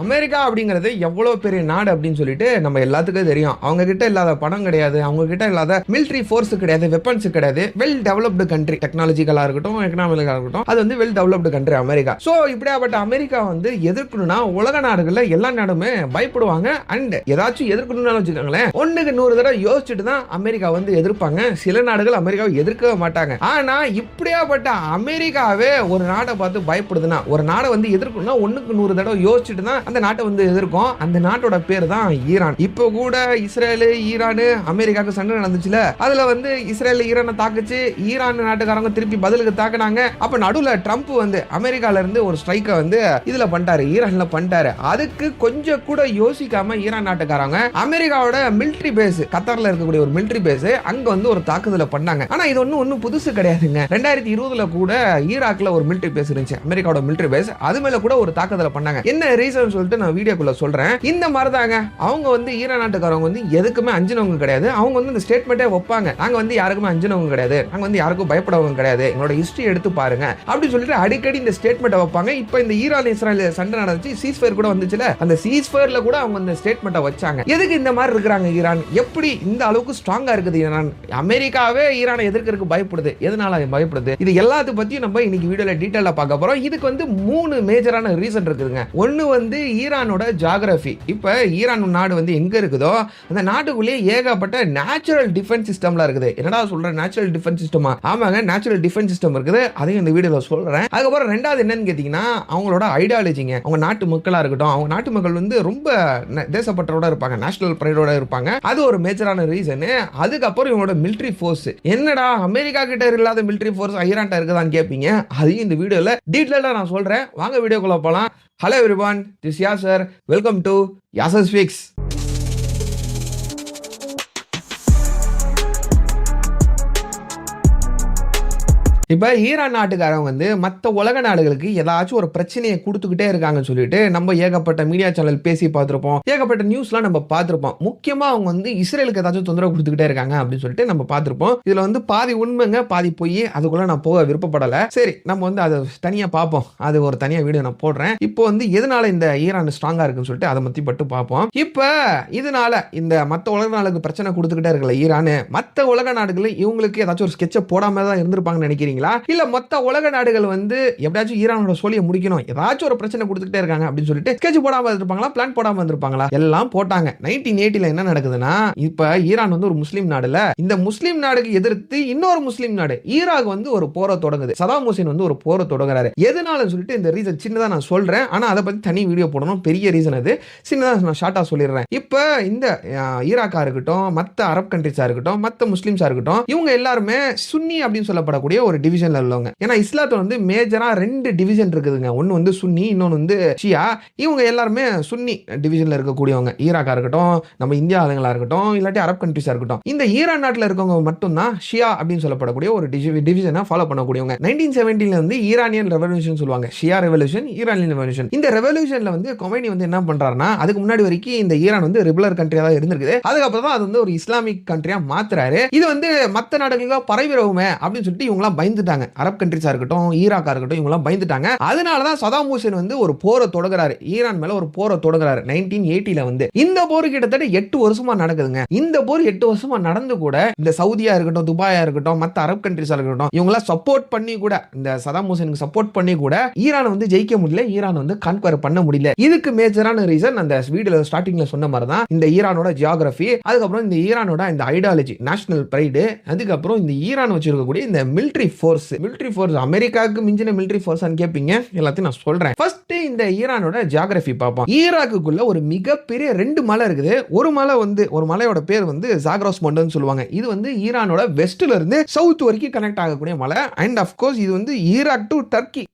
America அப்படிங்கிறது எவ்வளோ பெரிய நாடு அப்படின்னு சொல்லிட்டு நம்ம எல்லாத்துக்கும் தெரியும். அவங்க கிட்ட இல்லாத பணம் கிடையாது. அவங்க கிட்ட இல்லாத மிலிட்ரி ஃபோர்ஸ் கிடையாது வெப்பன்ஸ் கிடையாது. வெல் டெவலப்டு கண்ட்ரி டெக்னாலஜிக்கலாக இருக்கட்டும் எக்கனாமிக்கலாக இருக்கட்டும். அது வந்து well developed country America. So இப்படியாப்பட்ட அமெரிக்கா வந்து எதிர்க்கணும்னா உலக நாடுகளில் எல்லா நாடுமே பயப்படுவாங்க. அண்ட் ஏதாச்சும் எதிர்க்கணும்னு வச்சுக்கோங்களேன் ஒண்ணுக்கு நூறு தடவை யோசிச்சுட்டு தான் அமெரிக்கா வந்து எதிர்ப்பாங்க. சில நாடுகள் அமெரிக்காவை எதிர்க்கவே மாட்டாங்க. ஆனா இப்படியாப்பட்ட அமெரிக்காவே ஒரு நாடை பார்த்து பயப்படுதுன்னா ஒரு நாடை வந்து எதிர்க்கணும்னா ஒண்ணுக்கு நூறு தடவை யோசிச்சுட்டு தான் அந்த நாட்டை வந்து எதிர்க்கும். அந்த நாட்டோட பேர் தான் ஈரான். இப்போ கூட இஸ்ரேலு ஈரானு அமெரிக்காவுக்கு சண்டை நடந்துச்சுல? அதுல வந்து இஸ்ரேல் ஈரானை தாக்குச்சு. ஈரான் நாட்டுக்காரங்க திருப்பி பதிலுக்கு தாக்குனாங்க. அப்ப நடுவுல ட்ரம்ப் வந்து அமெரிக்கால இருந்து ஒரு ஸ்ட்ரைக்கை வந்து இதுல பண்ணிட்டாரு ஈரான்ல பண்ணிட்டாரு. அதுக்கு கொஞ்சம் கூட யோசிக்காம ஈரான் நாட்டுக்காரங்க அமெரிக்காவோட மிலிட்டரி பேஸ் கத்தார்ல இருக்கக்கூடிய ஒரு மிலிட்டரி பேஸ் அங்க வந்து ஒரு தாக்குதலை பண்ணாங்க. ஆனா இது ஒன்றும் ஒன்றும் புதுசு கிடையாதுங்க. ரெண்டாயிரத்தி இருபதுல கூட ஈராக்ல ஒரு மிலிட்டரி பேஸ் இருந்துச்சு அமெரிக்காவோட மிலிட்ரி பேஸ் அது மேல கூட ஒரு தாக்குதலை பண்ணாங்க. என்ன ரீசன் சொல்லிட்டு நான் வீடியோக்குள்ள சொல்றேன். இந்த மாதிரி தாங்க அவங்க வந்து ஈரான் நாட்டுக்காரவங்க வந்து எதுக்குமே அஞ்சினவங்க கிடையாது. அவங்க வந்து இந்த ஸ்டேட்மெண்ட்டே வைப்பாங்க. நாங்க வந்து யாருக்குமே அஞ்சினவங்க கிடையாது. நாங்க வந்து யாருக்கும் பயப்படவங்க கிடையாது. எங்களோட ஹிஸ்டரி எடுத்து பாருங்க. அப்படின்னு சொல்லிட்டு அடிக்கடி இந்த ஸ்டேட்மெண்ட்டை வைப்பாங்க. இப்போ இந்த ஈரான் இஸ்ரேல் சண்டை நடந்துச்சு. சீஸ்ஃபயர் கூட வந்துச்சுல. அந்த சீஸ்ஃபயர்ல கூட அவங்க இந்த ஸ்டேட்மெண்ட்டை வச்சாங்க. எதுக்கு இந்த மாதிரி இருக்கிறாங்க ஈரான்? எப்படி இந்த அளவுக்கு ஸ்ட்ராங்கா இருக்குது ஈரான்? அமெரிக்காவே ஈரானை எதிர்க்கிறதுக்கு பயப்படுது. எதனால அது பயப்படுது? இது எல்லாத்த பத்தியும் நம்ம இன்னைக்கு வீடியோல டீட்டெயிலா பார்க்க போறோம். இதுக்கு வந்து மூணு மேஜரான ரீசன் இருக்குதுங்க. ஒன்னு வந்து ஈரானோட ஜாகிரபி இப்போ ஈரான் நாடு வந்து எங்க இருக்குதோ அந்த நாட்டுக்குள்ளேயே ஏகப்பட்ட நேச்சுரல் டிஃபென்ஸ் சிஸ்டம்லாம் இருக்குது. என்னடா சொல்றேன் நேச்சுரல் டிஃபென்ஸ் சிஸ்டமா ஆமாங்க நேச்சுரல் டிஃபென்ஸ் சிஸ்டம் இருக்குது. அதையும் இந்த வீடியோவில் சொல்றேன். அதுக்கப்புறம் ரெண்டாவது என்னன்னு கேட்டிங்கன்னா அவங்களோட ஐடியாலஜிங்க அவங்க நாட்டு மக்களாக இருக்கட்டும் அவங்க நாட்டு மக்கள் வந்து ரொம்ப தேசப்பட்டரோட தேசப்பற்றோட இருப்பாங்க நேஷனல் ப்ரைடோட இருப்பாங்க. அது ஒரு மேஜரான ரீசனு அதுக்கப்புறம் இவங்களோட மிலிட்ரி ஃபோர்ஸ் என்னடா அமெரிக்கா கிட்ட இல்லாத மிலிட்ரி ஃபோர்ஸ் ஐரான்ட்டா இருக்குதான்னு கேட்பீங்க அதையும் இந்த வீடியோவில் டீட்டெயிலாக நான் சொல்கிறேன் வாங்க வீடியோக்குள்ளே போகலாம் hello everyone this yeah sir welcome to Yasas fix இப்போ ஈரான் நாட்டுக்காரங்க வந்து மற்ற உலக நாடுகளுக்கு ஏதாச்சும் ஒரு பிரச்சனையை கொடுத்துக்கிட்டே இருக்காங்கன்னு சொல்லிட்டு நம்ம ஏகப்பட்ட மீடியா சேனல் பேசி பார்த்துருப்போம். ஏகப்பட்ட நியூஸ்லாம் நம்ம பார்த்துருப்போம். முக்கியமாக அவங்க வந்து இஸ்ரேலுக்கு ஏதாச்சும் தொந்தரவு கொடுத்துக்கிட்டே இருக்காங்க அப்படின்னு சொல்லிட்டு நம்ம பார்த்துருப்போம். இதில் வந்து பாதி உண்மைங்க பாதி போய். அதுக்குள்ள நான் போக விருப்பப்படலை. சரி நம்ம வந்து அதை தனியாக பார்ப்போம். அது ஒரு தனியாக வீடியோ நான் போடுறேன். இப்போ வந்து எதனால இந்த ஈரான் ஸ்ட்ராங்காக இருக்குன்னு சொல்லிட்டு அதை பற்றி பட்டு பார்ப்போம். இப்போ இதனால இந்த மற்ற உலக நாடுகளுக்கு பிரச்சனை கொடுத்துக்கிட்டே இருக்கல ஈரான். மற்ற உலக நாடுகளில் இவங்களுக்கு ஏதாச்சும் ஒரு ஸ்கெட்சை போடாமல் தான் இருந்திருப்பாங்கன்னு நினைக்கிறீங்களா இல்ல மொத்த உலக நாடுகள் வந்து எப்படியாச்சும் ஈரானோட சோழியை முடிக்கணும். ஏதாச்சும் ஒரு பிரச்சனை கொடுத்துக்கிட்டே இருக்காங்க அப்படின்னு சொல்லிட்டு ஸ்கெட்ச் போடாம இருந்திருப்பாங்களா? பிளான் போடாம இருந்திருப்பாங்களா? எல்லாம் போட்டாங்க. நைன்டீன் எயிட்டில என்ன நடக்குதுன்னா இப்ப ஈரான் வந்து ஒரு முஸ்லீம் நாடுல இந்த முஸ்லீம் நாடுக்கு எதிர்த்து இன்னொரு முஸ்லீம் நாடு ஈராக் வந்து ஒரு போரை தொடங்குது. சதாம் ஹுசேன் வந்து ஒரு போரை தொடங்குறாரு. எதனால சொல்லிட்டு இந்த ரீசன் சின்னதா நான் சொல்றேன். ஆனா அதை பத்தி தனி வீடியோ போடணும். பெரிய ரீசன் அது. சின்னதா நான் ஷார்ட்டா சொல்லிடுறேன். இப்ப இந்த ஈராக்கா இருக்கட்டும் மத்த அரப் கண்ட்ரிஸா இருக்கட்டும் மத்த முஸ்லீம்ஸா இருக்கட்டும் இவங்க எல்லாருமே சுன்னி அப்படின்னு சொல்லப்படக்கூடிய ஒரு டிவிஷன்ல உள்ளவங்க. ஏன்னா இஸ்லாத்துல வந்து மேஜரா ரெண்டு டிவிஷன் இருக்குதுங்க. ஒன்னு வந்து சுன்னி இன்னொன்று வந்து ஷியா. இவங்க எல்லாருமே சுன்னி டிவிஷன்ல இருக்கக்கூடியவங்க. ஈராக்கா இருக்கட்டும் நம்ம இந்தியா ஆளுங்களா இருக்கட்டும் இல்லாட்டி அரப் கண்ட்ரிஸா இருக்கட்டும். இந்த ஈரான் நாட்டில் இருக்கவங்க மட்டும்தான் ஷியா அப்படின்னு சொல்லப்படக்கூடிய ஒரு டிவிஷனை ஃபாலோ பண்ணக்கூடியவங்க. நைன்டீன் செவன்டீன்ல வந்து ஈரானியன் ரெவல்யூஷன் சொல்லுவாங்க. ஷியா ரெவல்யூஷன் ஈரானியன் ரெவல்யூஷன் இந்த ரெவல்யூஷன்ல வந்து கொமைனி வந்து என்ன பண்றாருன்னா அதுக்கு முன்னாடி வரைக்கும் இந்த ஈரான் வந்து ரெகுலர் கண்ட்ரியா தான் இருந்திருக்குது. அதுக்கப்புறம் தான் அது வந்து ஒரு இஸ்லாமிக் கண்ட்ரியா மாத்துறாரு. இது வந்து மற்ற நாடுகளுக்கு பரவிடுவோமே அப்படின்னு சொல்லிட்டு இவங்களாம் பயந்து பயந்துட்டாங்க. அரப் கண்ட்ரிஸா இருக்கட்டும் ஈராக்கா இருக்கட்டும் இவங்கலாம் பயந்துட்டாங்க. அதனால தான் சதாம் ஹூசேன் வந்து ஒரு போரை தொடங்குறாரு. ஈரான் மேல ஒரு போரை தொடங்குறாரு. நைன்டீன் எயிட்டில வந்து. இந்த போர் கிட்டத்தட்ட எட்டு வருஷமா நடக்குதுங்க. இந்த போர் எட்டு வருஷமா நடந்து கூட இந்த சவுதியா இருக்கட்டும் துபாயா இருக்கட்டும் மத்த அரப் கண்ட்ரிஸா இருக்கட்டும் இவங்களாம் சப்போர்ட் பண்ணி கூட இந்த சதாம் ஹூசேனுக்கு சப்போர்ட் பண்ணி கூட ஈரானை வந்து ஜெயிக்க முடியல. ஈரான் வந்து கான்குவர் பண்ண முடியல. இதுக்கு மேஜரான ரீசன் அந்த வீடியோ ஸ்டார்டிங்ல சொன்ன மாதிரி தான் இந்த ஈரானோட ஜியாகிரபி அதுக்கப்புறம் இந்த ஈரானோட இந்த ஐடியாலஜி நேஷனல் பிரைடு அதுக்கப்புறம் இந்த ஈரான் வச்சிருக்கக்கூடிய இந்த மிலிட்ரி ஃபோர்ஸ் மிலிட்ரி ஃபோர்ஸ் அமெரிக்காவுக்கு மிஞ்சின மிலிட்ரி ஃபோர்ஸ்னு கேட்பீங்க எல்லாத்தையும் நான் சொல்றேன். ஃபர்ஸ்ட் இந்த ஈரானோட ஜியாகிரபி பார்ப்போம். ஈராக்குக்குள்ள ஒரு மிகப்பெரிய ரெண்டு மலை இருக்குது. ஒரு மலை வந்து ஒரு மலையோட பேர் வந்து ஜாக்ரோஸ் மண்டன்னு சொல்லுவாங்க. இது வந்து ஈரானோட வெஸ்ட்ல இருந்து சவுத் வரைக்கும் கனெக்ட் ஆகக்கூடிய மலை. அண்ட் அஃப்கோர்ஸ் இது வந்து ஈராக் டு டர்க்கி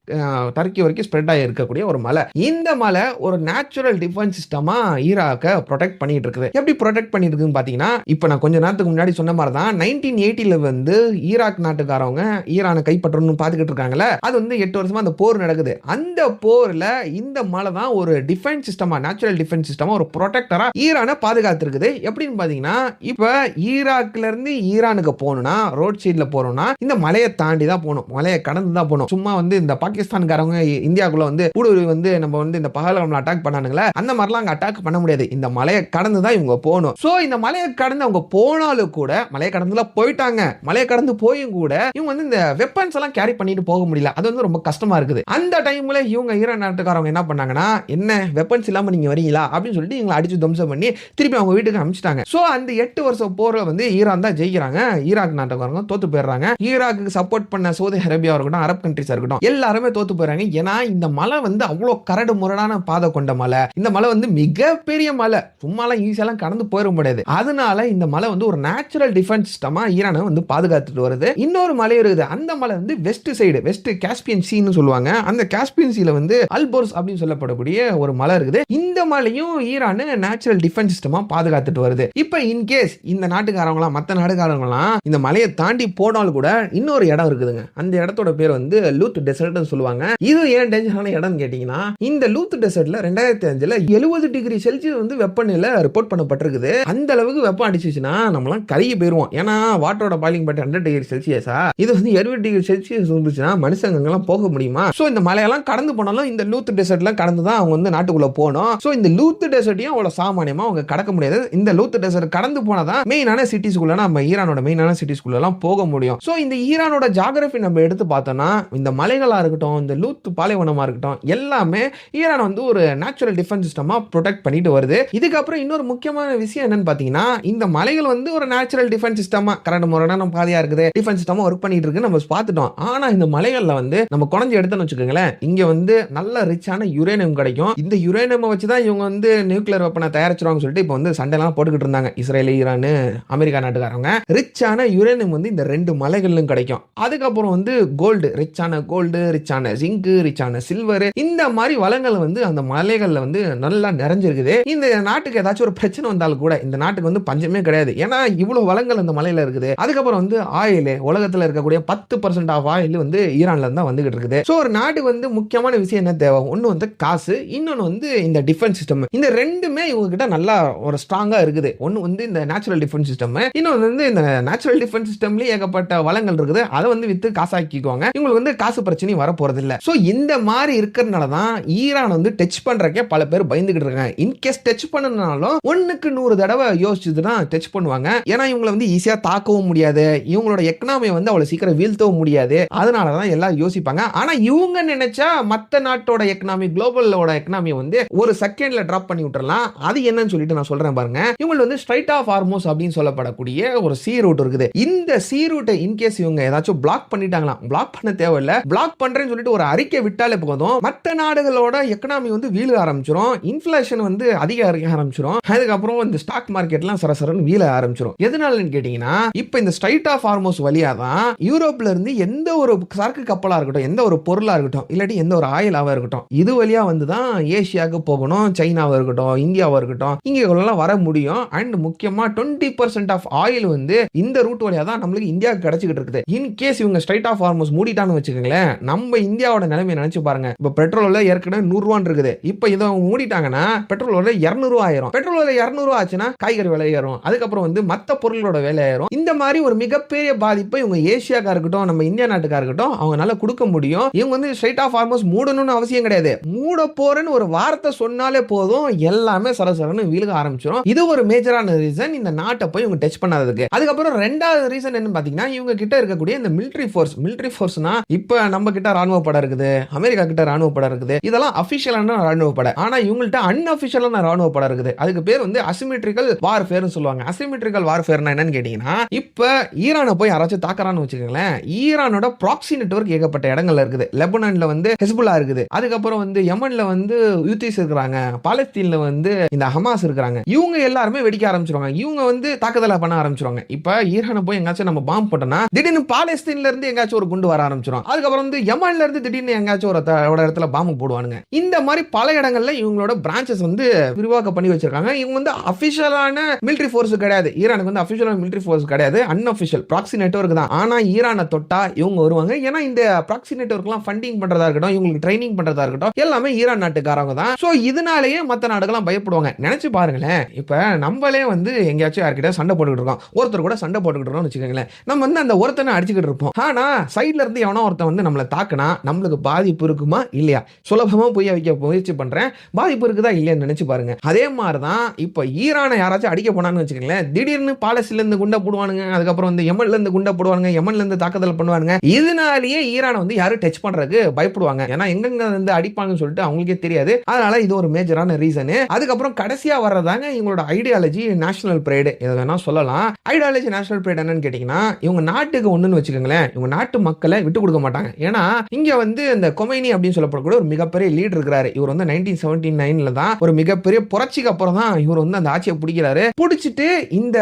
டர்க்கி வரைக்கும் ஸ்ப்ரெட் ஆகி இருக்கக்கூடிய ஒரு மலை. இந்த மலை ஒரு நேச்சுரல் டிஃபென்ஸ் சிஸ்டமா ஈராக்கை ப்ரொடெக்ட் பண்ணிட்டு இருக்குது. எப்படி ப்ரொடெக்ட் பண்ணிட்டு இருக்குன்னு பாத்தீங்கன்னா இப்போ நான் கொஞ்ச நேரத்துக்கு முன்னாடி சொன்ன மாதிரி தான் நைன்டீன் எயிட்டில வந்து ஈராக் நாட்டுக்காரவங்க ஈரானை கைப்பற்றணும்னு பார்த்துக்கிட்டு இருக்காங்கல்ல அது வந்து எட்டு வருஷமா அந்த போர் நடக்குது. அந்த போர்ல இந்த மலை தான் ஒரு டிஃபென்ஸ் சிஸ்டமா நேச்சுரல் டிஃபென்ஸ் சிஸ்டமா ஒரு ப்ரொடெக்டரா ஈரானை பாதுகாத்துருக்குது. எப்படின்னு பாத்தீங்கன்னா இப்ப ஈராக்ல இருந்து ஈரானுக்கு போகணும்னா ரோட் சைட்ல போறோம்னா இந்த மலையை தாண்டி தான் போகணும். மலையை கடந்து தான் போகணும். சும்மா வந்து இந்த பாக்கி பாகிஸ்தான்காரவங்க இ- இந்தியாக்குள்ள வந்து ஊடுருவி வந்து நம்ம வந்து இந்த பகலவங்களை அட்டாக் பண்ணானுங்களே அந்த மாதிரிலாம் அங்கே அட்டாக் பண்ண முடியாது. இந்த மலையை கடந்து தான் இவங்க போகணும். ஸோ இந்த மலையை கடந்து அவங்க போனாலும் கூட மலையை கடந்துலாம் போயிட்டாங்க. மலையை கடந்து போயும் கூட இவங்க வந்து இந்த வெப்பன்ஸ் எல்லாம் கேரி பண்ணிட்டு போக முடியல. அது வந்து ரொம்ப கஷ்டமா இருக்குது. அந்த டைம்ல இவங்க ஈரான் நாட்டுக்காரவங்க என்ன பண்ணாங்கன்னா என்ன வெப்பன்ஸ் இல்லாமல் நீங்க வரீங்களா? அப்படின்னு சொல்லிட்டு இவங்களை அடிச்சு துவம்சம் பண்ணி திருப்பி அவங்க வீட்டுக்கு அனுப்பிச்சிட்டாங்க. ஸோ அந்த எட்டு வருஷம் போர்ல வந்து ஈரான் தான் ஜெயிக்கிறாங்க. ஈராக் நாட்டுக்காரங்க தோத்து போயிடுறாங்க. ஈராக்கு சப்போர்ட் பண்ண சவுதி அரேபியா இருக்கட்டும் அரப் கண்ட்ரிஸா இருக்கட்டும் எல்லாருமே தோத்து போறாங்க. ஏன்னா இந்த மலை வந்து அவ்வளோ கரடு முரடான பாதை கொண்ட மலை. இந்த மலை வந்து மிகப்பெரிய மலை. சும்மாலாம் ஈஸியெல்லாம் கடந்து போயிட முடியாது. அதனால இந்த மலை வந்து ஒரு நேச்சுரல் டிஃபென்ஸ் சிஸ்டமா ஈரானை வந்து பாதுகாத்துட்டு வருது. இன்னொரு மலை இருக்குது. அந்த மலை வந்து வெஸ்ட் சைடு வெஸ்ட் காஸ்பியன் சீன்னு சொல்லுவாங்க. அந்த காஸ்பியன் சீல வந்து அல்போர்ஸ் அப்படின்னு சொல்லப்படக்கூடிய ஒரு மலை இருக்குது. இந்த மலையும் ஈரான் நேச்சுரல் டிஃபென்ஸ் சிஸ்டமா பாதுகாத்துட்டு வருது. இப்போ இன்கேஸ் இந்த நாட்டுக்காரங்களாம் மற்ற நாடுக்காரங்களாம் இந்த மலையை தாண்டி போனாலும் கூட இன்னொரு இடம் இருக்குதுங்க. அந்த இடத்தோட பேர் வந்து லூத் டெசர்ட்னு சொல்லுவாங்க. இது ஏன் டேஞ்சரான இடம்னு கேட்டீங்கன்னா இந்த லூத் டெசர்ட்ல ரெண்டாயிரத்தி அஞ்சுல எழுபது டிகிரி செல்சியஸ் வந்து வெப்பநிலை ரிப்போர்ட் பண்ணப்பட்டிருக்குது. அந்த அளவுக்கு வெப்பம் அடிச்சிச்சுன்னா நம்மளாம் கருகி போயிருவோம். ஏன்னா வாட்டரோட பாயிலிங் பாயிண்ட் ஹண்ட்ரட் டிகிரி செல்சியஸா இது வந்து எழுபது டிகிரி செல்சியஸ் இருந்துச்சுன்னா மனுஷங்கெல்லாம் போக முடியுமா? ஸோ இந்த மலையெல்லாம் கடந்து போனாலும் இந்த லூத் டெசர்ட்லாம் கடந்து தான் அவங்க வந்து நாட்டுக்குள்ள போகணும். ஸோ இந்த லூத் டெசர்ட்டையும் அவ்வளோ சாமானியமா அவங்க கடக்க முடியாது. இந்த லூத் டெசர்ட் கடந்து போனாதான் மெயினான சிட்டிஸ்குள்ள நம்ம ஈரானோட மெயினான சிட்டிஸ்குள்ளெல்லாம் போக முடியும். ஸோ இந்த ஈரானோட ஜாகிரபி நம்ம எடுத்து பார்த்தோம்னா இந்த மலைகளாக இருக்கட்டும் இந்த லூத்து பாலைவனமாக இருக்கட்டும் எல்லாமே ஈரான் வந்து ஒரு நேச்சுரல் டிஃபென்ஸ் சிஸ்டமாக ப்ரொடெக்ட் பண்ணிட்டு வருது. இதுக்கப்புறம் இன்னொரு முக்கியமான விஷயம் என்னன்னு பார்த்தீங்கன்னா இந்த மலைகள் வந்து ஒரு நேச்சுரல் டிஃபென்ஸ் சிஸ்டமாக கரண்ட் நம்ம பாதையாக இருக்குது டிஃபென்ஸ் சிஸ்டமாக ஒர்க் பண்ணிட்டு இருக்கு நம்ம பார்த்துட்டோம். ஆனால் இந்த மலைகளில் வந்து நம்ம குறைஞ்சு எடுத்தோம்னு வச்சுக்கோங்களேன் இங்கே வந்து நல்ல ரிச்சான யுரேனியம் கிடைக்கும். இந்த யுரேனியமை வச்சு தான் இவங்க வந்து நியூக்ளியர் வெப்பனை தயாரிச்சிருவாங்க சொல்லிட்டு இப்போ வந்து சண்டைலாம் போட்டுக்கிட்டு இருந்தாங்க. இஸ்ரேல் ஈரான் அமெரிக்கா நாட்டுக்காரங்க ரிச்சான யுரேனியம் வந்து இந்த ரெண்டு மலைகளிலும் கிடைக்கும். அதுக்கப்புறம் வந்து கோல்டு ரிச்சான கோல்டு ரிச்சான ஜிங்கு ரிச்சான சில்வர் இந்த மாதிரி வளங்கள் வந்து அந்த மலைகளில் வந்து நல்லா நிறைஞ்சிருக்குது. இந்த நாட்டுக்கு ஏதாச்சும் ஒரு பிரச்சனை வந்தாலும் கூட இந்த நாட்டுக்கு வந்து பஞ்சமே கிடையாது. ஏன்னா இவ்வளோ வளங்கள் அந்த மலையில இருக்குது. அதுக்கப்புறம் வந்து ஆயில் உலகத்துல இருக்கக்கூடிய பத்து பர்சன்ட் ஆஃப் ஆயில் வந்து ஈரான்ல தான் வந்துகிட்டு இருக்குது. ஸோ ஒரு நாட்டுக்கு வந்து முக்கியமான விஷயம் என்ன தேவை? ஒன்று வந்து காசு இன்னொன்று வந்து இந்த டிஃபென்ஸ் சிஸ்டம் இந்த ரெண்டுமே இவங்க கிட்ட நல்லா ஒரு ஸ்ட்ராங்காக இருக்குது. ஒன்று வந்து இந்த நேச்சுரல் டிஃபென்ஸ் சிஸ்டம் இன்னொன்று வந்து இந்த நேச்சுரல் டிஃபென்ஸ் சிஸ்டம்லயே ஏகப்பட்ட வளங்கள் இருக்குது. அதை வந்து வித்து காசாக்கிக்குவாங்க. இவங்களுக்கு வந்து காசு பிரச்சனையும் வர போகிறது இல்லை ஸோ இந்த மாதிரி இருக்கிறதுனால தான் ஈரான் வந்து டச் பண்ணுறக்கே பல பேர் பயந்துகிட்டு இருக்காங்க. இன்கேஸ் டச் பண்ணனாலும் ஒன்னுக்கு நூறு தடவை யோசிச்சுட்டு தான் டச் பண்ணுவாங்க. ஏன்னா இவங்களை வந்து ஈஸியா தாக்கவும் முடியாது. இவங்களோட எக்கனாமியை வந்து அவ்வளவு சீக்கிரம் வீழ்த்தவும் முடியாது. அதனால தான் எல்லாம் யோசிப்பாங்க. ஆனா இவங்க நினைச்சா மத்த நாட்டோட எக்கனாமி குளோபலோட எக்கனாமி வந்து ஒரு செகண்ட்ல டிராப் பண்ணி விட்டுறலாம். அது என்னன்னு சொல்லிட்டு நான் சொல்றேன் பாருங்க. இவங்க வந்து ஸ்ட்ரைட் ஆஃப் ஆர்மோஸ் அப்படின்னு சொல்லப்படக்கூடிய ஒரு சி ரூட் இருக்குது. இந்த சி ரூட்டை இன்கேஸ் இவங்க ஏதாச்சும் பிளாக் பண்ணிட்டாங்களாம். பிளாக் பண்ண தேவையில்ல. பிளாக் பண்றேன்னு சொல்லிட்டு ஒரு அறிக்கை விட்டாலே போதும். மற்ற நாடுகளோட எக்கனாமி வந்து வீழ ஆரம்பிச்சிடும் இன்ஃபிளேஷன் வந்து அதிகரிக்க ஆரம்பிச்சிடும் அதுக்கப்புறம் இந்த ஸ்டாக் மார்க்கெட்லாம் சரசரன்னு வீழ ஆரம்பிச்சிடும் எதனாலன்னு கேட்டீங்கன்னா இப்போ இந்த ஸ்ட்ரைட் ஆஃப் ஹார்மோஸ் வழியா தான் யூரோப்ல இருந்து எந்த ஒரு சரக்கு கப்பலாக இருக்கட்டும் எந்த ஒரு பொருளாக இருக்கட்டும் இல்லாட்டி எந்த ஒரு ஆயிலாக இருக்கட்டும் இது வழியாக வந்து தான் ஏசியாவுக்கு போகணும் சைனாவாக இருக்கட்டும் இந்தியாவாக இருக்கட்டும் இங்கெல்லாம் வர முடியும். அண்ட் முக்கியமாக டுவெண்ட்டி பர்சன்ட் ஆஃப் ஆயில் வந்து இந்த ரூட் வழியாக தான் நம்மளுக்கு இந்தியாவுக்கு கிடைச்சிக்கிட்டு இருக்குது. இன் கேஸ் இவங்க ஸ்ட்ரைட் ஆஃப் ஹார்மோஸ் மூடிட்டான்னு வச்சுக்கோங்களேன் நம்ம இந்தியாவோட நிலைமை நினைச்சு பாருங்க. இப்போ பெட்ரோல் விலை ஏற்கனவே நூறு இருக்குது. இப்போ இதை அவங்க மூடிட்டாங்கன்னா பெட்ரோல் விலை இரநூறுவா ஆயிரும். பெட்ரோல் விலை இரநூறுவா ஆச்சுன்னா காய்கறி விலை ஏறும். அதுக்கப்புறம் வந்து மற்ற பொருளோட விலை ஏறும். இந்த மாதிரி ஒரு மிகப்பெரிய பாதிப்பை இவங்க ஏசியாக்கா இருக்கட்டும் நம்ம இந்தியா நாட்டுக்கா இருக்கட்டும் அவங்களால கொடுக்க முடியும். இவங்க வந்து ஸ்ட்ரைட் ஆஃப் ஹார்மோஸ் மூடணும்னு அவசியம் கிடையாது. மூட போறேன்னு ஒரு வார்த்தை சொன்னாலே போதும். எல்லாமே சரசரன்னு வீழுக ஆரம்பிச்சிடும் இது ஒரு மேஜரான ரீசன் இந்த நாட்டை போய் இவங்க டச் பண்ணாததுக்கு. அதுக்கப்புறம் ரெண்டாவது ரீசன் என்ன பாத்தீங்கன்னா இவங்க கிட்ட இருக்கக்கூடிய இந்த மிலிட்டரி ஃபோர்ஸ் மிலிட்டரி ஃபோர்ஸ்னா இப்ப நம்ம கிட்ட ராணுவ படம் இருக்குது அமெரிக்கா கிட்ட ராணுவ படம் இருக்குது. இதெல்லாம் அபிஷியலான ராணுவ படம் ஆனா இவங்கள்ட்ட அன்அபிஷியலான ராணுவ படம் இருக்குது. அதுக்கு பேர் வந்து அசிமெட்ரிக்கல் வார்ஃபேர்னு சொல்லுவாங்க. அசிமெட்ரிக்கல் வார்ஃபேர்னா என்னன்னு கேட்டீங்கன்னா இப்ப ஈரானை போய் யாராச்சும் தாக்குறான்னு வச்சுக்கோங்களேன் ஈரானோட ப்ராக்சி நெட்வொர்க் ஏகப்பட்ட இடங்கள்ல இருக்குது. லெபனான்ல வந்து ஹெஸ்புல்லா இருக்குது. அதுக்கப்புறம் வந்து யமன்ல வந்து யூத்திஸ் இருக்கிறாங்க. பாலஸ்தீன்ல வந்து இந்த ஹமாஸ் இருக்கிறாங்க. இவங்க எல்லாருமே வெடிக்க ஆரம்பிச்சிருவாங்க. இவங்க வந்து தாக்குதலை பண்ண ஆரம்பிச்சிருவாங்க. இப்ப ஈரானை போய் எங்காச்சும் நம்ம பாம்பு போட்டோம்னா திடீர்னு பாலஸ்தீன்ல இருந்து எங்காச்சும் ஒரு குண்டு வர ஆரம்பிச்சிடும் அதுக்கப்புறம் வந்து யமன்ல இருந்து திடீர்னு எங்காச்சும் ஒரு ஒரு இடத்துல பாம்பு போடுவானுங்க. இந்த மாதிரி பல இடங்கள்ல இவங்களோட பிரான்ச்சஸ் வந்து விரிவாக்க பண்ணி வச்சிருக்காங்க. இவங்க வந்து அபிஷியலான மிலிட்டரி ஃபோர்ஸ் கிடையாது. ஈரானுக்கு வந்து அபிஷியலான மிலிட்டரி ஃபோர்ஸ் கிடையாது. அன்அபிஷியல் ப்ராக்சி நெட்ஒர்க் தான். ஆனா ஈரானை தொட்டா இவங்க வருவாங்க. ஏன்னா இந்த ப்ராக்சி நெட்ஒர்க்லாம் ஃபண்டிங் பண்றதா இருக்கட்டும் இவங்களுக்கு ட்ரைனிங் பண்றதா இருக்கட்டும் எல்லாமே ஈரான் நாட்டுக்காரங்க தான். ஸோ இதனாலேயே மற்ற நாடுகள்லாம் பயப்படுவாங்க. நினைச்சு பாருங்களேன். இப்போ நம்மளே வந்து எங்கேயாச்சும் யார்கிட்ட சண்டை போட்டுக்கிட்டு இருக்கோம். ஒருத்தர் கூட சண்டை போட்டுக்கிட்டு இருக்கோம்னு வச்சுக்கோங்களேன். நம்ம வந்து அந்த ஒருத்தனை அடிச்சுக்கிட்டு இருப்போம். ஆனா சைட்ல இருந்து எவனோ ஒருத்தன் வந்து நம்மளை தாக்குனா நம்மளுக்கு பாதிப்பு இருக்குமா? இல்லையா? சுலபமாக புரிய வைக்க முயற்சி பண்ணுறேன் பாதிப்பு இருக்குதா? இல்லையான்னு நினச்சி பாருங்க. அதே மாதிரி தான் இப்போ ஈரானை யாராச்சும் அடிக்க போனான்னு வச்சுக்கோங்களேன் திடீர்னு பாலசிலேருந்து குண்டை போடுவானுங்க அதுக்கப்புறம் வந்து எமன்லேருந்து குண்டை போடுவாங்க எமன்லேருந்து தாக்குதல் பண்ணுவாங்க இதனாலேயே ஈரானை வந்து யாரும் டச் பண்ணுறதுக்கு பயப்படுவாங்க. ஏன்னா எங்கெங்க வந்து அடிப்பாங்கன்னு சொல்லிட்டு அவங்களுக்கே தெரியாது. அதனால இது ஒரு மேஜரான ரீசனு அதுக்கப்புறம் கடைசியாக வர்றதாங்க இவங்களோட ஐடியாலஜி நேஷனல் பிரேடு இதை வேணா சொல்லலாம். ஐடியாலஜி நேஷனல் பிரேட் என்னன்னு கேட்டிங்கன்னா இவங்க நாட்டுக்கு ஒன்றுன்னு வச்சுக்கோங்களேன் இவங்க நாட்டு மக்களை விட்டு கொடுக்க மாட்டாங்க. ஏன்னா இங்க வந்து இந்த கொமைனி அப்படின்னு சொல்லப்படக்கூடிய ஒரு மிகப்பெரிய லீடர் இருக்கிறாரு. இவர் வந்து நைன்டீன் செவன்டி நைன்ல தான் ஒரு மிகப்பெரிய புரட்சிக்கு அப்புறம் தான் இவர் வந்து அந்த ஆட்சியை பிடிக்கிறாரு. பிடிச்சிட்டு இந்த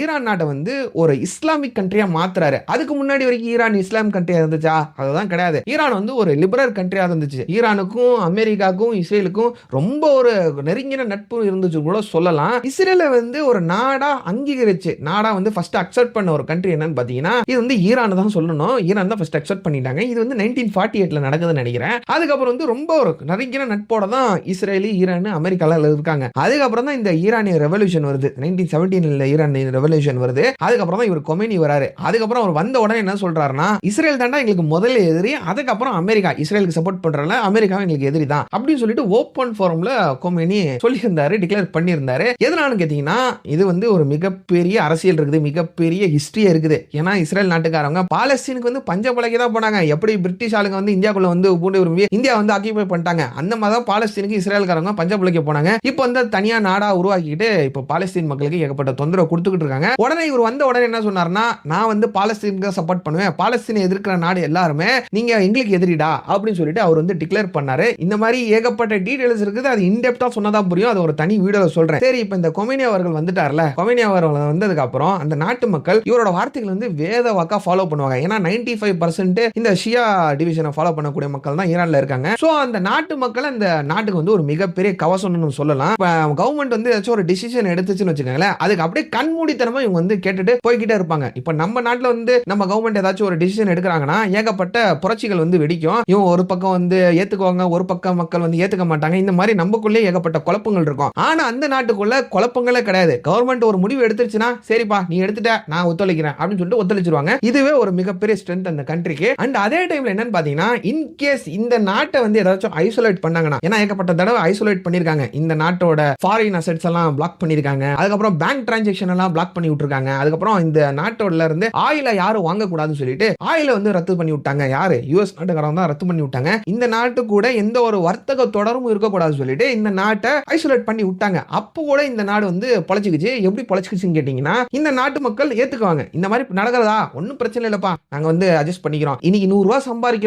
ஈரான் நாட்டை வந்து ஒரு இஸ்லாமிக் கண்ட்ரியா மாத்துறாரு. அதுக்கு முன்னாடி வரைக்கும் ஈரான் இஸ்லாம் கண்ட்ரியா இருந்துச்சா? அதுதான் கிடையாது. ஈரான் வந்து ஒரு லிபரல் கண்ட்ரியா இருந்துச்சு. ஈரானுக்கும் அமெரிக்காவுக்கும் இஸ்ரேலுக்கும் ரொம்ப ஒரு நெருங்கின நட்பு இருந்துச்சு கூட சொல்லலாம். இஸ்ரேலை வந்து ஒரு நாடா அங்கீகரிச்சு நாடா வந்து ஃபர்ஸ்ட் அக்செப்ட் பண்ண ஒரு கண்ட்ரி என்னன்னு பாத்தீங்கன்னா இது வந்து ஈரான் தான் சொல்லணும். ஈரான் தான் ஃபர்ஸ்ட் அக்செப்ட் பண்ணிட்டாங்க. இது வந்து நைன்டீன் ஃபார்ட்டி எயிட்ல நடக்குதுன்னு நினைக்கிறேன். அதுக்கப்புறம் வந்து ரொம்ப ஒரு நெருங்கின நட்போட தான் இஸ்ரேலி ஈரான் அமெரிக்கால இருக்காங்க. அதுக்கப்புறம் தான் இந்த ஈரானிய ரெவல்யூஷன் வருது. நைன்டீன் செவன்டீன்ல ஈரான் ரெவல்யூஷன் வருது. அதுக்கப்புறம் தான் இவர் கொமினி வராரு. அதுக்கப்புறம் அவர் வந்த உடனே என்ன சொல்றாருன்னா இஸ்ரேல் தாண்டா எங்களுக்கு முதல்ல எதிரி அதுக்கப்புறம் அமெரிக்கா. இஸ்ரேலுக்கு சப்போர்ட் பண்றதுல அமெரிக்காவும் எங்களுக்கு எதிரி தான். அப்படின்னு சொல்லிட்டு ஓப்பன் ஃபோரம்ல கொமினி சொல்லியிருந்தாரு டிக்ளேர் பண்ணியிருந்தாரு. எதனாலும் கேட்டீங்கன்னா இது வந்து ஒரு மிகப்பெரிய அரசியல் இருக்குது மிகப்பெரிய ஹிஸ்டரியே இருக்குது. ஏன்னா இஸ்ரேல் நாட்டுக்காரங்க பாலஸ்தீனுக்கு வந்து பஞ்ச பழகி தான் போனாங்க. எப்படி பிரிட்டிஷ் ஆளுங்க வந்து இந்தியாக்குள்ள வந்து பூண்டு விரும்பி இந்தியா வந்து ஆக்கியபை பண்ணிட்டாங்க. அந்த மாதிரி தான் பாலஸ்தீனுக்கு இஸ்ரேல்காரங்க பஞ்ச பிழைக்க போனாங்க. இப்போ வந்து தனியா நாடா உருவாக்கிட்டு இப்போ பாலஸ்தீன் மக்களுக்கு ஏகப்பட்ட தொந்தரவு கொடுத்துக்கிட்டு இருக்காங்க. உடனே இவர் வந்த உடனே என்ன சொன்னார்னா நான் வந்து பாலஸ்தீனுக்கு சப்போர்ட் பண்ணுவேன். பாலஸ்தீனை எதிர்க்கிற நாடு எல்லாருமே நீங்க எங்களுக்கு எதிரிடா அப்படின்னு சொல்லிட்டு அவர் வந்து டிக்ளேர் பண்ணாரு. இந்த மாதிரி ஏகப்பட்ட டீடைல்ஸ் இருக்குது. அது இன்டெப்டா சொன்னதா புரியும். அது ஒரு தனி வீடியோ சொல்றேன். சரி இப்போ இந்த கொமினி அவர்கள் வந்துட்டார்ல. கொமினி அவர்கள் வந்ததுக்கு அப்புறம் அந்த நாட்டு மக்கள் இவரோட வார்த்தைகள் வந்து வேத வாக்கா ஃபாலோ பண்ணுவாங்க. ஏன்னா நைன்டி ஃபைவ் பர்சன்ட் இந்த ஷியா டிவிஷனை ஃபாலோ பண்ணக்கூடிய மக்கள் தான் ஈரான்ல இருக்காங்க. ஸோ அந்த நாட்டு மக்கள் அந்த நாட்டுக்கு வந்து ஒரு மிகப்பெரிய கவசம்னு சொல்லலாம். இப்போ கவர்மெண்ட் வந்து ஏதாச்சும் ஒரு டிசிஷன் எடுத்துச்சுன்னு வச்சுக்கோங்களேன் அதுக்கு அப்படியே கண்மூடித்தனமாக இவங்க வந்து கேட்டுட்டு போய்கிட்டே இருப்பாங்க. இப்போ நம்ம நாட்டில் வந்து நம்ம கவர்மெண்ட் ஏதாச்சும் ஒரு டிசிஷன் எடுக்கிறாங்கன்னா ஏகப்பட்ட புரட்சிகள் வந்து வெடிக்கும். இவங்க ஒரு பக்கம் வந்து ஏத்துக்குவாங்க ஒரு பக்கம் மக்கள் வந்து ஏற்றுக்க மாட்டாங்க. இந்த மாதிரி நம்மக்குள்ளே ஏகப்பட்ட குழப்பங்கள் இருக்கும். ஆனால் அந்த நாட்டுக்குள்ள குழப்பங்களே கிடையாது. கவர்மெண்ட் ஒரு முடிவு எடுத்துருச்சுன்னா சரிப்பா நீ எடுத்துட்ட நான் ஒத்துழைக்கிறேன் அப்படின்னு சொல்லிட்டு ஒத்துழைச்சிருவாங்க. இதுவே ஒரு மிகப்பெரிய ஸ்ட்ரென்த் அந்த கண்ட்ரிக்கு அண்ட் அதே டைம்ல என்னன்னு பார்த்தீங்கன்னா இன்கேஸ் இந்த நாட்டை வந்து ஏதாச்சும் ஐசோலேட் பண்ணாங்கன்னா ஏன்னா ஏகப்பட்ட தடவை ஐசோலேட் பண்ணிருக்காங்க. இந்த நாட்டோட ஃபாரின் அசெட்ஸ் எல்லாம் பிளாக் பண்ணிருக்காங்க. அதுக்கப்புறம் பேங்க் டிரான்சாக்ஷன் எல்லாம் பிளாக் பண்ணி விட்டுருக்காங்க. அதுக்கப்புறம் இந்த நாட்டோட இருந்து ஆயில யாரும் வாங்கக்கூடாதுன்னு சொல்லிட்டு ஆயில வந்து ரத்து பண்ணி விட்டாங்க. யாரு? யூஎஸ் நாட்டுக்காரங்க தான் ரத்து பண்ணி விட்டாங்க. இந்த நாட்டு கூட எந்த ஒரு வர்த்தக தொடரும் இருக்கக்கூடாதுன்னு சொல்லிட்டு இந்த நாட்டை ஐசோலேட் பண்ணி விட்டாங்க. அப்போ கூட இந்த நாடு வந்து பொழைச்சிக்கிச்சு. எப்படி பொழைச்சிக்கிச்சுன்னு கேட்டீங்கன்னா இந்த நாட்டு மக்கள் ஏத்துக்குவாங்க. இந்த மாதிரி நடக்கிறதா? ஒன்றும் பிரச்சனை இல்லைப்பா. நாங்கள் வந்து அட்ஜஸ்ட் பண்ணிக்கிறோம். இன்னைக்கு நூறு ரூபா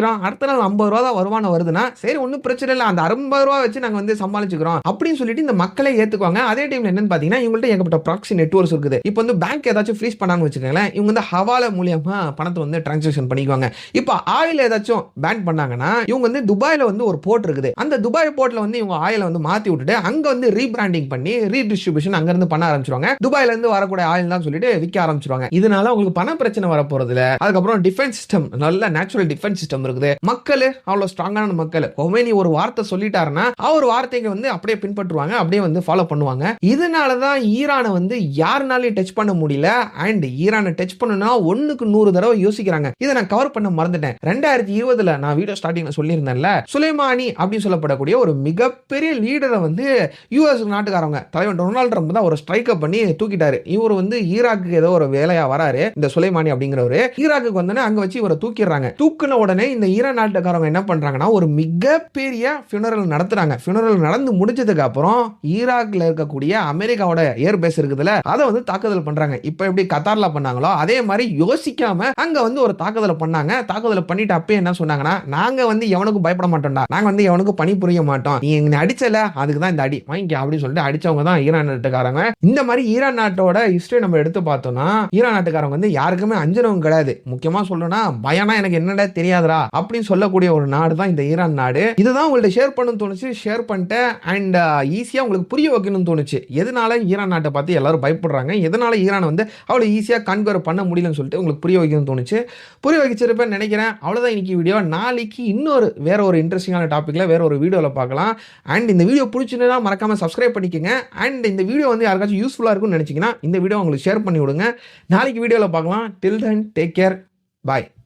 சம்பாதிக்கிறோம் அடுத்த நாள் ஐம்பது ரூபா தான் வருமானம் வருதுன்னா சரி ஒன்றும் பிரச்சனை இல்லை. அந்த ஐம்பது ரூபா வச்சு நாங்கள் வந்து சமாளிச்சுக்கிறோம் அப்படின்னு சொல்லிட்டு இந்த மக்களை ஏற்றுக்குவாங்க அதே டைம்ல என்னன்னு பார்த்தீங்கன்னா இவங்கள்ட்ட ஏகப்பட்ட ப்ராக்சி நெட்ஒர்க்ஸ் இருக்குது. இப்போ வந்து பேங்க் ஏதாச்சும் ஃப்ரீஸ் பண்ணான்னு வச்சுக்கோங்களேன் இவங்க வந்து ஹவால மூலியமா பணத்தை வந்து டிரான்சாக்ஷன் பண்ணிக்குவாங்க. இப்போ ஆயில் ஏதாச்சும் பேன் பண்ணாங்கன்னா இவங்க வந்து துபாயில் வந்து ஒரு போர்ட் இருக்குது. அந்த துபாய் போர்ட்ல வந்து இவங்க ஆயில வந்து மாத்தி விட்டுட்டு அங்கே வந்து ரீபிராண்டிங் பண்ணி ரீடிஸ்ட்ரிபியூஷன் அங்கிருந்து பண்ண ஆரம்பிச்சிருவாங்க. துபாயில இருந்து வரக்கூடிய ஆயில் தான் சொல்லிட்டு விற்க ஆரம்பிச்சிருவாங்க. இதனால உங்களுக்கு பண பிரச்சனை வர போறது அதுக்கப்புறம் டிஃபென்ஸ் சிஸ்டம் நல்ல நேச்சுரல் டிஃபென்ஸ் சிஸ்டம் இருக்குது இருக்குது. மக்கள் அவ்வளவு ஸ்ட்ராங்கான மக்கள். கொமேனி ஒரு வார்த்தை சொல்லிட்டாருன்னா அவர் வார்த்தைக்கு வந்து அப்படியே பின்பற்றுவாங்க அப்படியே வந்து ஃபாலோ பண்ணுவாங்க. இதனால தான் ஈரானை வந்து யாருனாலையும் டச் பண்ண முடியல. அண்ட் ஈரானை டச் பண்ணணும்னா ஒண்ணுக்கு நூறு தடவை யோசிக்கிறாங்க. இதை நான் கவர் பண்ண மறந்துட்டேன். ரெண்டாயிரத்தி இருபதுல நான் வீடியோ ஸ்டார்டிங்ல சொல்லியிருந்தேன்ல சுலைமானி அப்படின்னு சொல்லப்படக்கூடிய ஒரு மிகப்பெரிய லீடரை வந்து யூஎஸ் நாட்டுக்காரவங்க தலைவர் டொனால்ட் ட்ரம்ப் தான் ஒரு ஸ்ட்ரைக்கப் பண்ணி தூக்கிட்டாரு. இவர் வந்து ஈராக்கு ஏதோ ஒரு வேலையா வராரு இந்த சுலைமானி அப்படிங்கிறவரு. ஈராக்கு வந்தோடனே அங்க வச்சு இவரை தூக்கிடுறாங்க. தூக்கின உடனே இந்த ஈரான் நாட்டுக்காரங்க என்ன பண்ணுறாங்கன்னா ஒரு மிகப்பெரிய ஃபியூனரல் நடத்துகிறாங்க ஃபியூனரல் நடந்து முடிஞ்சதுக்கு அப்புறம் ஈராக்ல இருக்கக்கூடிய அமெரிக்காவோட ஏர் பேஸ் இருக்குதுல அதை வந்து தாக்குதல் பண்ணுறாங்க இப்போ எப்படி கத்தார்ல பண்ணாங்களோ அதே மாதிரி யோசிக்காம அங்கே வந்து ஒரு தாக்குதலை பண்ணாங்க. தாக்குதலை பண்ணிட்டு அப்பயே என்ன சொன்னாங்கன்னா நாங்கள் வந்து எவனுக்கும் பயப்பட மாட்டோம்டா. நாங்கள் வந்து எவனுக்கும் பணி புரிய மாட்டோம். நீ எங்க அடிச்சல அதுக்கு தான் இந்த அடி. வாங்கிக்க அப்படின்னு சொல்லிட்டு அடிச்சவங்க தான் ஈரான் நாட்டுக்காரங்க. இந்த மாதிரி ஈரான் நாட்டோட ஹிஸ்டரி நம்ம எடுத்து பார்த்தோம்னா ஈரான் நாட்டுக்காரங்க வந்து யாருக்குமே அஞ்சனவும் கிடையாது. முக்கியமாக சொல்லணும்னா பயனா எனக்கு என்னடா தெரியாதுடா. அப்படின்னு சொல்லக்கூடிய ஒரு நாடு தான் இந்த ஈரான் நாடு. இதுதான் உங்கள்ட்ட ஷேர் பண்ணணும்னு தோணுச்சு. ஷேர் பண்ணிட்டேன். அண்ட் ஈஸியாக uh, உங்களுக்கு புரிய வைக்கணும்னு தோணுச்சு. எதனால ஈரான் நாட்டை பார்த்து எல்லாரும் பயப்படுறாங்க? எதனால ஈரான் வந்து அவ்வளோ ஈஸியாக கன்கர் பண்ண முடியலன்னு சொல்லிட்டு உங்களுக்கு புரிய வைக்கணும்னு தோணுச்சு. புரிய வைக்கிறப்ப நினைக்கிறேன். அவ்வளோதான் இன்னைக்கு வீடியோ நாளைக்கு இன்னொரு வேற ஒரு இன்ட்ரெஸ்டிங்கான டாப்பிக்கில் வேற ஒரு வீடியோவில் பார்க்கலாம். அண்ட் இந்த வீடியோ பிடிச்சிருந்தா மறக்காம சப்ஸ்கிரைப் பண்ணிக்கோங்க. அண்ட் இந்த வீடியோ வந்து யாருக்காச்சும் யூஸ்ஃபுல்லாக இருக்கும்னு நினச்சிங்கன்னா இந்த வீடியோ உங்களுக்கு ஷேர் பண்ணி விடுங்க. நாளைக்கு வீடியோவில் பார்க்கலாம். Till then take care bye